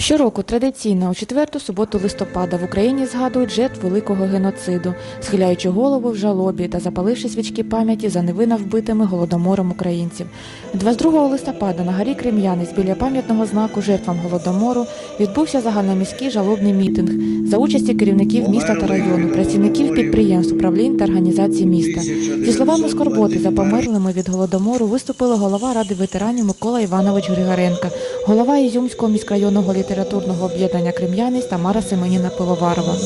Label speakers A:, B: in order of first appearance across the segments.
A: Щороку традиційно у четверту суботу листопада в Україні згадують жертв великого геноциду, схиляючи голову в жалобі та запаливши свічки пам'яті за невинно вбитими голодомором українців. 22 листопада на горі Крем'янець біля пам'ятного знаку жертвам голодомору відбувся загальноміський жалобний мітинг за участі керівників міста та району, працівників підприємств, управлінь та організацій міста. Зі словами скорботи за померлими від голодомору виступили голова ради ветеранів Микола Іванович Григоренко, голова Ізюмського міськрайонного літературного об'єднання Крем'янець Тамара Семеніна Пивоварова.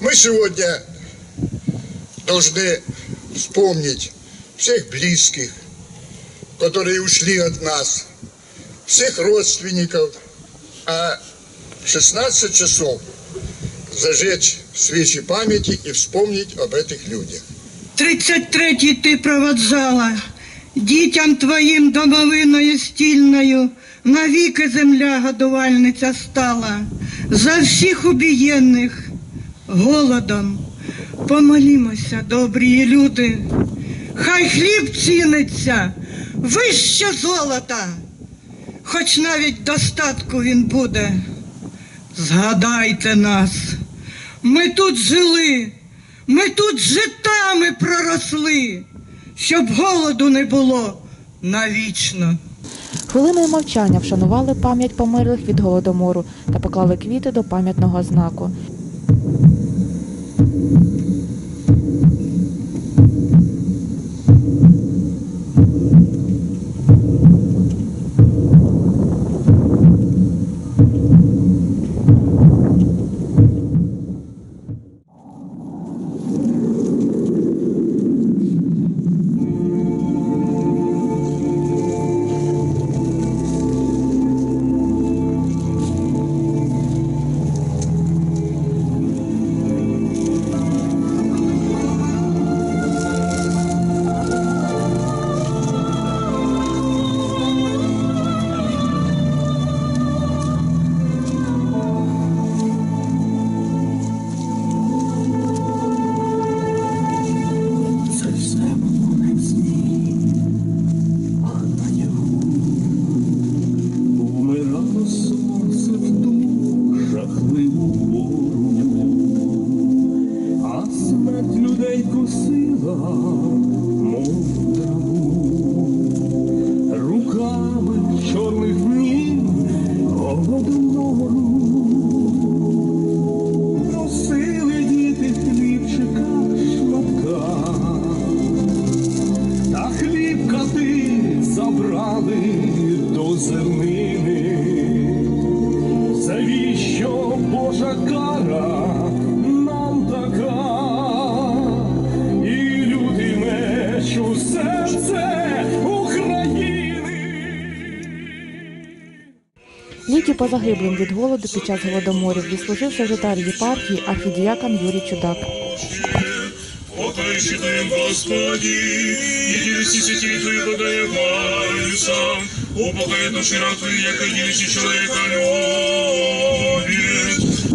B: Мы сегодня должны вспомнить всех близких, которые ушли от нас, всех родственников, а в 16 часов зажечь свечи памяти и вспомнить об этих людях.
C: 33-й ти проводжала, дітям твоїм домовиною стільною, навіки земля годувальниця стала, за всіх убієнних голодом. Помолімося, добрі люди, хай хліб ціниться вище золота, хоч навіть достатку він буде. Згадайте нас, ми тут жили, ми тут житами проросли, щоб голоду не було навічно.
A: Хвилиною мовчання вшанували пам'ять померлих від голодомору та поклали квіти до пам'ятного знаку.
D: Смерть косила, мов. Руками чорних днів голодомору Просили діти хлібчика шматка, та хліб забрали до зернини. Завіщо Божа кара серце України.
A: Ліки позагиблим від голоду під час голодоморів відслужив секретар єпархії архідіякон Юрій Чудак.
E: Покрыщи Твоим, Господи, единости святи Твои благоявляются, упокой души раб Твои, яко единище человека любит.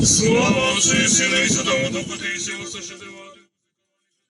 E: Слава Отцу и Сыну и Святому Духу, Ты и силу сошедшего